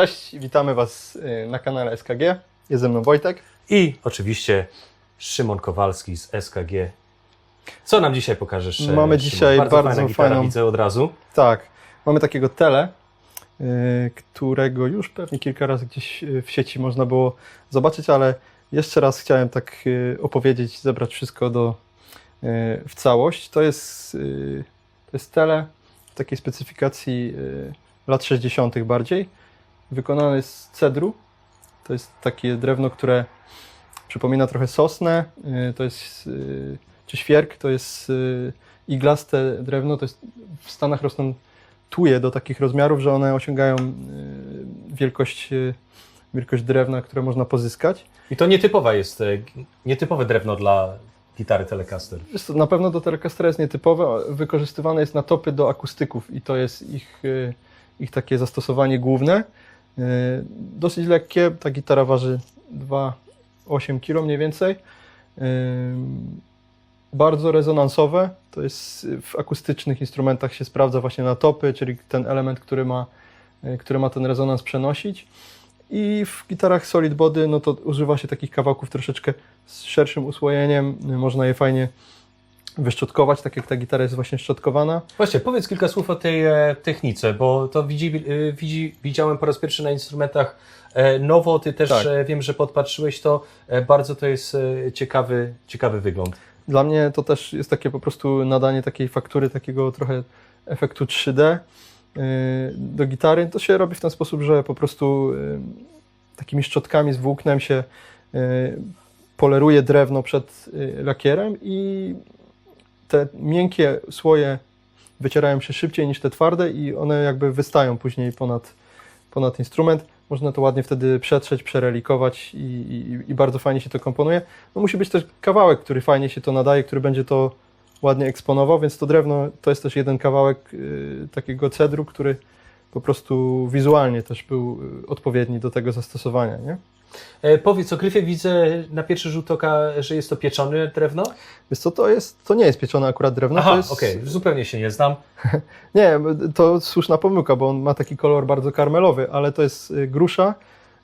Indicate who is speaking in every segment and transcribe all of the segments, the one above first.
Speaker 1: Cześć, witamy Was y, na kanale SKG. Jest ze mną Wojtek.
Speaker 2: I oczywiście Szymon Kowalski z SKG. Co nam dzisiaj pokażesz?
Speaker 1: Mamy
Speaker 2: Szymon?
Speaker 1: dzisiaj
Speaker 2: bardzo,
Speaker 1: bardzo
Speaker 2: gitara,
Speaker 1: fajną-
Speaker 2: widzę od razu.
Speaker 1: Tak, mamy takiego tele, y, którego już pewnie kilka razy gdzieś y, w sieci można było zobaczyć, ale jeszcze raz chciałem tak y, opowiedzieć, zebrać wszystko do, y, w całość. To jest, y, to jest tele w takiej specyfikacji y, lat 60. bardziej, wykonane z cedru. To jest takie drewno, które przypomina trochę sosnę, y, to jest, y, czy świerk, to jest y, iglaste drewno, to jest w Stanach rosną tuje do takich rozmiarów, że one osiągają wielkość, wielkość drewna, które można pozyskać.
Speaker 2: I to nietypowe jest, e, nietypowe drewno dla gitary Telecaster.
Speaker 1: Na pewno do Telecastera jest nietypowe, wykorzystywane jest na topy do akustyków i to jest ich, ich takie zastosowanie główne. Y, Dosyć lekkie, ta gitara waży 2,8 kg mniej więcej. Y, Bardzo rezonansowe, to jest w akustycznych instrumentach się sprawdza właśnie na topy, czyli ten element, który ma, y, który ma ten rezonans przenosić. I w gitarach solid body no to używa się takich kawałków troszeczkę z szerszym usłojeniem. Można je fajnie wyszczotkować, tak jak ta gitara jest właśnie szczotkowana.
Speaker 2: Właśnie, powiedz kilka słów o tej e, technice, bo to widzi, e, widzi, widziałem po raz pierwszy na instrumentach e, nowo. Ty też
Speaker 1: Tak.
Speaker 2: e, wiem, że podpatrzyłeś to. E, bardzo to jest e, ciekawy, ciekawy wygląd.
Speaker 1: Dla mnie to też jest takie po prostu nadanie takiej faktury, takiego trochę efektu 3D yy, do gitary. To się robi w ten sposób, że po prostu takimi szczotkami z włóknem się poleruje drewno przed lakierem i te miękkie słoje wycierają się szybciej niż te twarde i one jakby wystają później ponad, ponad instrument. Można to ładnie wtedy przetrzeć, przerelikować i, i, i bardzo fajnie się to komponuje. No musi być też kawałek, który fajnie się to nadaje, który będzie to ładnie eksponował, więc to drewno to jest też jeden kawałek y, takiego cedru, który po prostu wizualnie też był y, odpowiedni do tego zastosowania, nie?
Speaker 2: E, powiedz o gryfie, widzę na pierwszy rzut oka, że jest to pieczone drewno.
Speaker 1: Więc co to jest? To nie jest pieczone akurat drewno, No
Speaker 2: Aha,
Speaker 1: jest...
Speaker 2: okej, zupełnie się nie znam.
Speaker 1: Nie, to słuszna pomyłka, bo on ma taki kolor bardzo karmelowy, ale to jest y, grusza,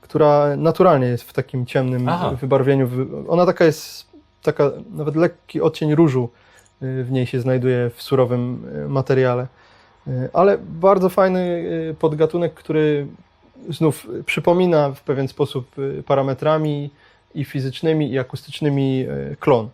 Speaker 1: która naturalnie jest w takim ciemnym
Speaker 2: Aha.
Speaker 1: wybarwieniu. Wy- Ona taka jest, taka nawet lekki odcień różu y, w niej się znajduje w surowym y, materiale. Ale bardzo fajny podgatunek, który znów przypomina w pewien sposób y, parametrami i fizycznymi, i akustycznymi y, klon.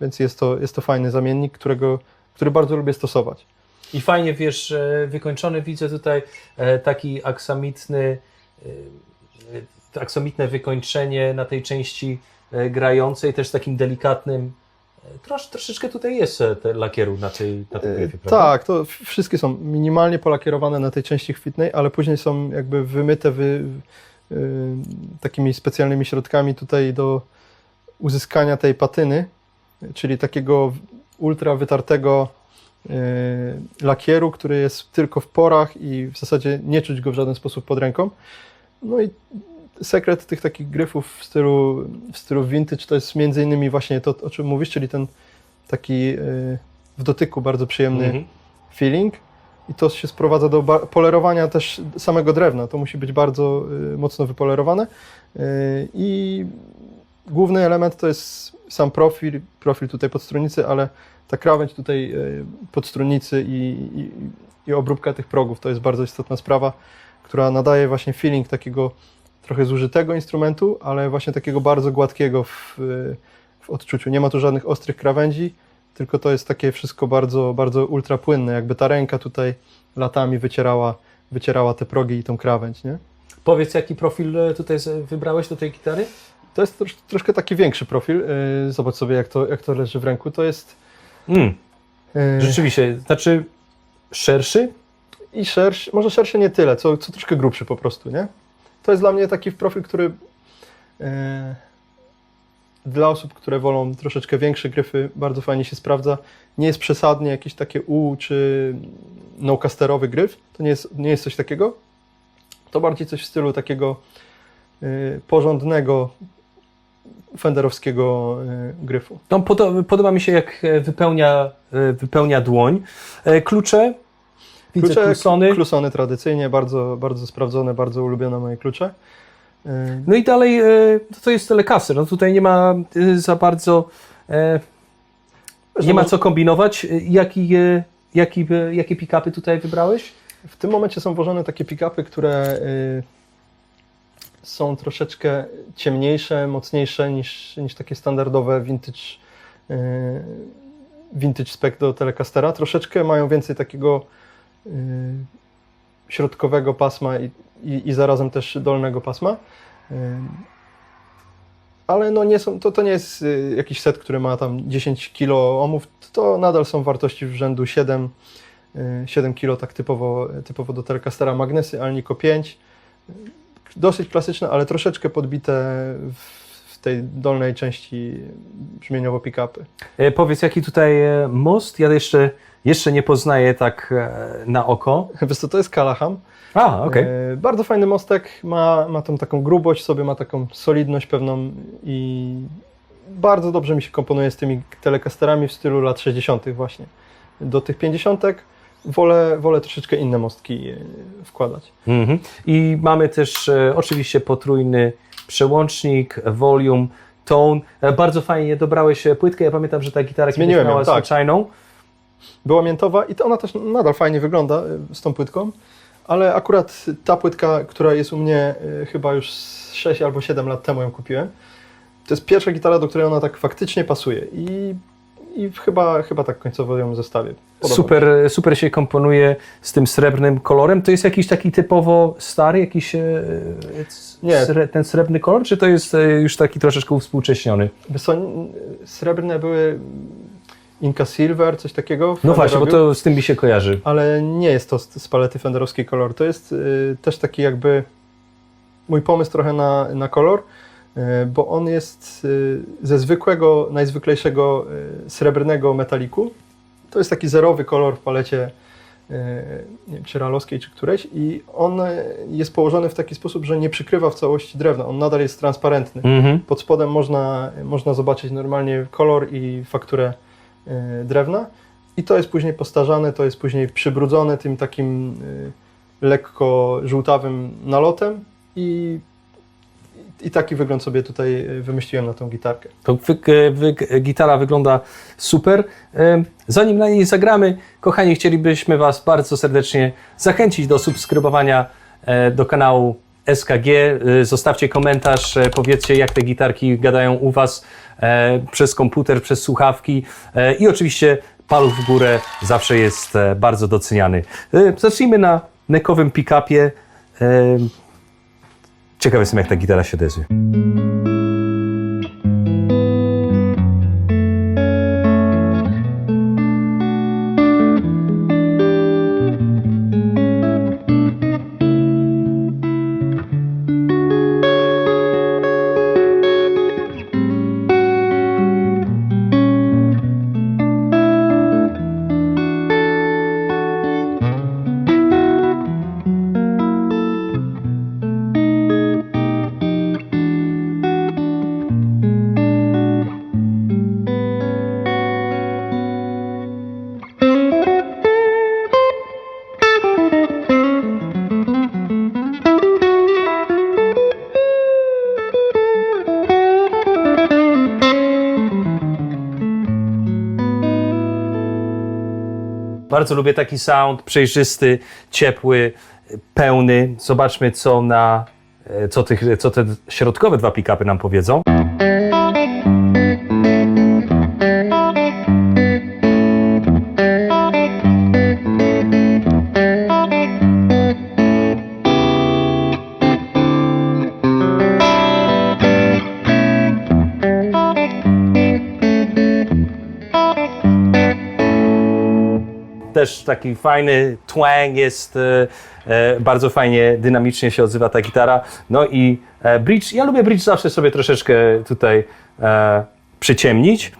Speaker 1: Więc jest to, jest to fajny zamiennik, którego, który bardzo lubię stosować.
Speaker 2: I fajnie, wiesz, wykończony widzę tutaj e, taki aksamitny, e, e, aksamitne wykończenie na tej części grającej, też takim delikatnym. E, Trosz, troszeczkę tutaj jest e, te lakieru na tej, na tej
Speaker 1: E,
Speaker 2: gryfie, prawda?
Speaker 1: Tak, to wszystkie są minimalnie polakierowane na tej części chwytnej, ale później są jakby wymyte wy, y, takimi specjalnymi środkami tutaj do uzyskania tej patyny, czyli takiego ultra wytartego lakieru, który jest tylko w porach i w zasadzie nie czuć go w żaden sposób pod ręką. No i sekret tych takich gryfów w stylu, w stylu vintage to jest między innymi właśnie to, o czym mówisz, czyli ten taki y, w dotyku bardzo przyjemny
Speaker 2: Mhm.
Speaker 1: feeling i to się sprowadza do polerowania też samego drewna. To musi być bardzo y, mocno wypolerowane y, i główny element to jest sam profil, profil tutaj podstrunicy, ale ta krawędź tutaj podstrunicy i, i, i obróbka tych progów to jest bardzo istotna sprawa, która nadaje właśnie feeling takiego trochę zużytego instrumentu, ale właśnie takiego bardzo gładkiego w, w odczuciu. Nie ma tu żadnych ostrych krawędzi, tylko to jest takie wszystko bardzo, bardzo ultra płynne, jakby ta ręka tutaj latami wycierała, wycierała te progi i tą krawędź, nie?
Speaker 2: Powiedz, jaki profil e, tutaj wybrałeś do tej gitary?
Speaker 1: To jest trosz, troszkę taki większy profil. Yy, Zobacz sobie, jak to, jak to leży w ręku. To jest
Speaker 2: Mm,
Speaker 1: yy,
Speaker 2: rzeczywiście, znaczy szerszy?
Speaker 1: i szerszy, może szerszy nie tyle, co, co troszkę grubszy po prostu, nie? To jest dla mnie taki profil, który yy, dla osób, które wolą troszeczkę większe gryfy, bardzo fajnie się sprawdza. Nie jest przesadnie jakieś takie U czy no-casterowy gryf, to nie jest, nie jest coś takiego. To bardziej coś w stylu takiego yy, porządnego fenderowskiego yy, gryfu.
Speaker 2: No, podoba, podoba mi się, jak e, wypełnia, e, wypełnia dłoń. E, Klucze Widzę
Speaker 1: Klucze,
Speaker 2: Clusony.
Speaker 1: Klusony tradycyjnie, bardzo, bardzo sprawdzone, bardzo ulubione moje klucze. Y,
Speaker 2: No i dalej e, to, to jest Telecaster. No tutaj nie ma e, za bardzo, e, nie ma co kombinować. Jaki, jaki, jakie pick-upy tutaj wybrałeś?
Speaker 1: W tym momencie są włożone takie pick-upy, które są troszeczkę ciemniejsze, mocniejsze niż, niż takie standardowe vintage, vintage spec do Telecastera. Troszeczkę mają więcej takiego środkowego pasma i, i, i zarazem też dolnego pasma. Y, ale no nie są, to, to nie jest y, jakiś set, który ma tam 10 kilo ohmów, to nadal są wartości w rzędu 7, y, 7 kilo, tak typowo, typowo do Telecastera Magnesy Alnico 5. Dosyć klasyczne, ale troszeczkę podbite w, w tej dolnej części brzmieniowo pick-upy.
Speaker 2: E, powiedz, jaki tutaj e, most? Ja jeszcze, jeszcze nie poznaję tak e, na oko.
Speaker 1: Wiesz co, to jest Kalaham.
Speaker 2: A, okej.
Speaker 1: E, Bardzo fajny mostek, ma, ma tą taką grubość sobie, ma taką solidność pewną i bardzo dobrze mi się komponuje z tymi telecasterami w stylu lat 60. właśnie. Do tych 50. wolę, wolę troszeczkę inne mostki e, wkładać.
Speaker 2: Mhm. I mamy też e, oczywiście potrójny przełącznik, volume, tone. E, bardzo fajnie dobrałeś płytkę. Ja pamiętam, że ta gitara kiedyś
Speaker 1: Zmieniłem ją,
Speaker 2: miała
Speaker 1: tak.
Speaker 2: zwyczajną.
Speaker 1: Była miętowa i to ona też nadal fajnie wygląda e, z tą płytką, ale akurat ta płytka, która jest u mnie e, chyba już z 6 albo 7 lat temu ją kupiłem, to jest pierwsza gitara, do której ona tak faktycznie pasuje i, i chyba, chyba tak końcowo ją zestawię. Podoba mi się.
Speaker 2: Super, super się komponuje z tym srebrnym kolorem. To jest jakiś taki typowo stary, jakiś e,
Speaker 1: Nie.
Speaker 2: sre, ten srebrny kolor, czy to jest e, już taki troszeczkę współcześniony?
Speaker 1: Wiesz co, n- srebrne były Inca Silver, coś takiego.
Speaker 2: No
Speaker 1: Fender
Speaker 2: właśnie, bo
Speaker 1: robił,
Speaker 2: to z tym mi się kojarzy.
Speaker 1: Ale nie jest to z, z palety fenderowskiej kolor. To jest y, też taki jakby mój pomysł trochę na, na kolor, y, bo on jest y, ze zwykłego, najzwyklejszego y, srebrnego metaliku. To jest taki zerowy kolor w palecie y, nie wiem, czy ralowskiej, czy którejś i on jest położony w taki sposób, że nie przykrywa w całości drewna. On nadal jest transparentny.
Speaker 2: Mhm.
Speaker 1: Pod spodem można, można zobaczyć normalnie kolor i fakturę drewna. I to jest później postarzane, to jest później przybrudzone tym takim y, lekko żółtawym nalotem i, i taki wygląd sobie tutaj y, wymyśliłem na tą gitarkę.
Speaker 2: To wy, wy, gitara wygląda super. E, Zanim na niej zagramy, kochani, chcielibyśmy Was bardzo serdecznie zachęcić do subskrybowania e, do kanału SKG. E, Zostawcie komentarz, e, powiedzcie jak te gitarki gadają u Was e, przez komputer, przez słuchawki e, i oczywiście paluch w górę zawsze jest e, bardzo doceniany. Zacznijmy na nekowym pick-upie. Ciekaw jestem jak ta gitara się odezwie. Bardzo lubię taki sound, przejrzysty, ciepły, pełny. Zobaczmy, co na e, co, tych, co te środkowe dwa pick-upy nam powiedzą. Też taki fajny twang jest, e, e, bardzo fajnie, dynamicznie się odzywa ta gitara. No i e, bridge, ja lubię bridge zawsze sobie troszeczkę tutaj przyciemnić.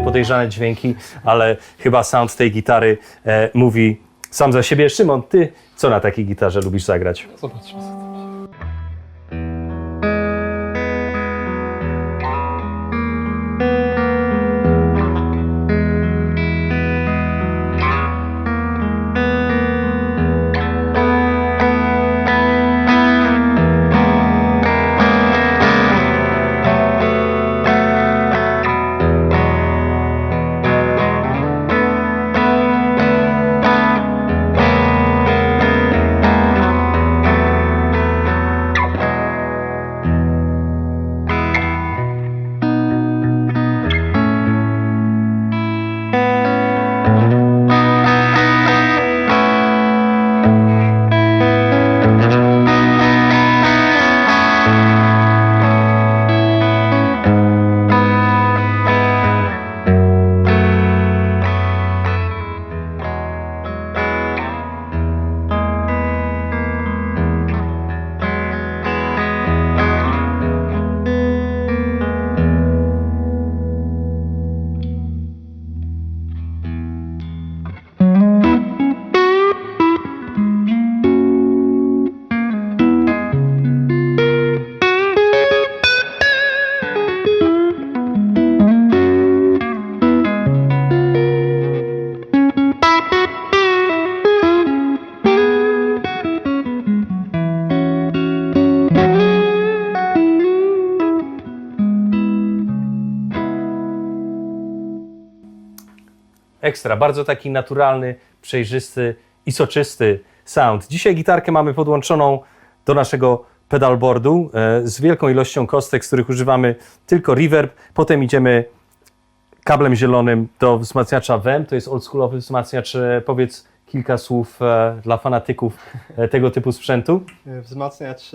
Speaker 2: Podejrzane dźwięki, ale chyba sound tej gitary e, mówi sam za siebie. Szymon, ty co na takiej gitarze lubisz zagrać?
Speaker 1: Zobaczmy.
Speaker 2: Ekstra, bardzo taki naturalny, przejrzysty i soczysty sound. Dzisiaj gitarkę mamy podłączoną do naszego pedalboardu e, z wielką ilością kostek, z których używamy tylko reverb. Potem idziemy kablem zielonym do wzmacniacza WEM, to jest oldschoolowy wzmacniacz. E, Powiedz kilka słów e, dla fanatyków tego typu sprzętu.
Speaker 1: Wzmacniacz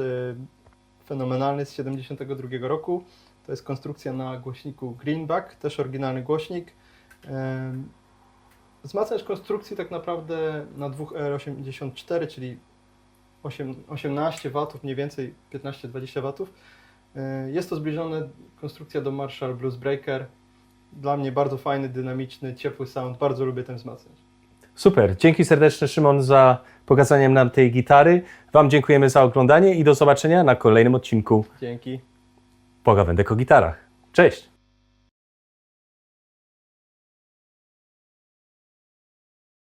Speaker 1: fenomenalny z 72 roku. To jest konstrukcja na głośniku Greenback, też oryginalny głośnik. Wzmacniacz konstrukcji tak naprawdę na 2R84, czyli 8, 18 W, mniej więcej 15-20 W. Y, Jest to zbliżona konstrukcja do Marshall Blues Breaker. Dla mnie bardzo fajny, dynamiczny, ciepły sound. Bardzo lubię ten wzmacniacz.
Speaker 2: Super, dzięki serdeczne Szymon za pokazanie nam tej gitary. Wam dziękujemy za oglądanie i do zobaczenia na kolejnym odcinku
Speaker 1: Dzięki.
Speaker 2: Pogawędek o gitarach. Cześć!